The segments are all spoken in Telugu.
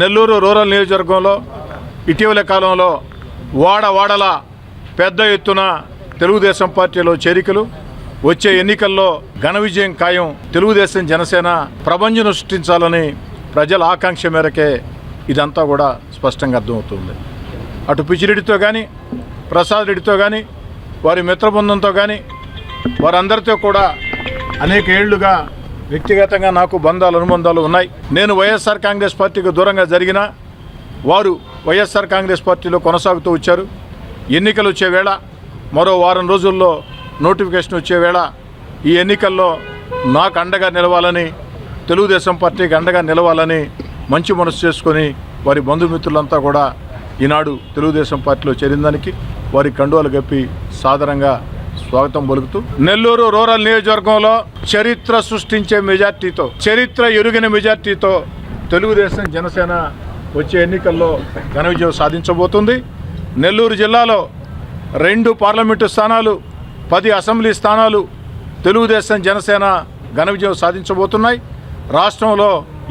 నెల్లూరు రూరల్ నియోజకవర్గంలో ఇటీవల కాలంలో వాడ వాడల పెద్ద ఎత్తున తెలుగుదేశం పార్టీలో చేరికలు. వచ్చే ఎన్నికల్లో ఘన విజయం ఖాయం తెలుగుదేశం జనసేన ప్రపంచం సృష్టించాలని ప్రజల ఆకాంక్ష మేరకే ఇదంతా కూడా స్పష్టంగా అర్థమవుతుంది. అటు పిచ్చిరెడ్డితో కానీ ప్రసాద్ రెడ్డితో కానీ వారి మిత్రబృందంతో కానీ వారందరితో కూడా అనేక ఏళ్ళుగా వ్యక్తిగతంగా నాకు బంధాలు అనుబంధాలు ఉన్నాయి. నేను వైఎస్ఆర్ కాంగ్రెస్ పార్టీకి దూరంగా జరిగిన వారు వైఎస్ఆర్ కాంగ్రెస్ పార్టీలో కొనసాగుతూ వచ్చారు. ఎన్నికలు వచ్చే వేళ మరో వారం రోజుల్లో నోటిఫికేషన్ వచ్చే వేళ ఈ ఎన్నికల్లో నాకు అండగా నిలవాలని తెలుగుదేశం పార్టీకి అండగా నిలవాలని మంచి మనసు చేసుకొని వారి బంధుమిత్రులంతా కూడా ఈనాడు తెలుగుదేశం పార్టీలో చేరిందానికి వారి కండువాలు గప్పి సాధారణంగా స్వాగతం పలుకుతూ నెల్లూరు రూరల్ నియోజకవర్గంలో చరిత్ర సృష్టించే మెజార్టీతో చరిత్ర ఎరుగిన మెజార్టీతో తెలుగుదేశం జనసేన వచ్చే ఎన్నికల్లో ఘన విజయం సాధించబోతుంది. నెల్లూరు జిల్లాలో రెండు పార్లమెంటు స్థానాలు పది అసెంబ్లీ స్థానాలు తెలుగుదేశం జనసేన ఘన విజయం సాధించబోతున్నాయి. రాష్ట్రంలో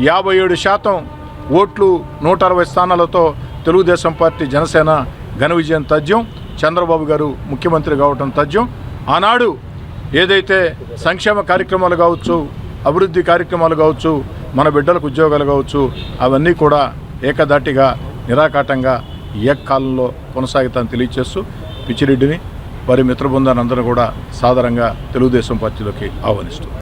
యాభై ఏడు శాతం ఓట్లు నూట అరవై స్థానాలతో తెలుగుదేశం పార్టీ జనసేన ఘన విజయం తథ్యం. చంద్రబాబు గారు ముఖ్యమంత్రి కావటం తథ్యం. ఆనాడు ఏదైతే సంక్షేమ కార్యక్రమాలు కావచ్చు అభివృద్ధి కార్యక్రమాలు కావచ్చు మన బిడ్డలకు ఉద్యోగాలు కావచ్చు అవన్నీ కూడా ఏకదాటిగా నిరాకాటంగా ఏకకాలంలో కొనసాగితాన్ని తెలియచేస్తూ పిచ్చిరెడ్డిని వారి మిత్రబృందాన్ని అందరూ కూడా సాధారణంగా తెలుగుదేశం పార్టీలోకి ఆహ్వానిస్తూ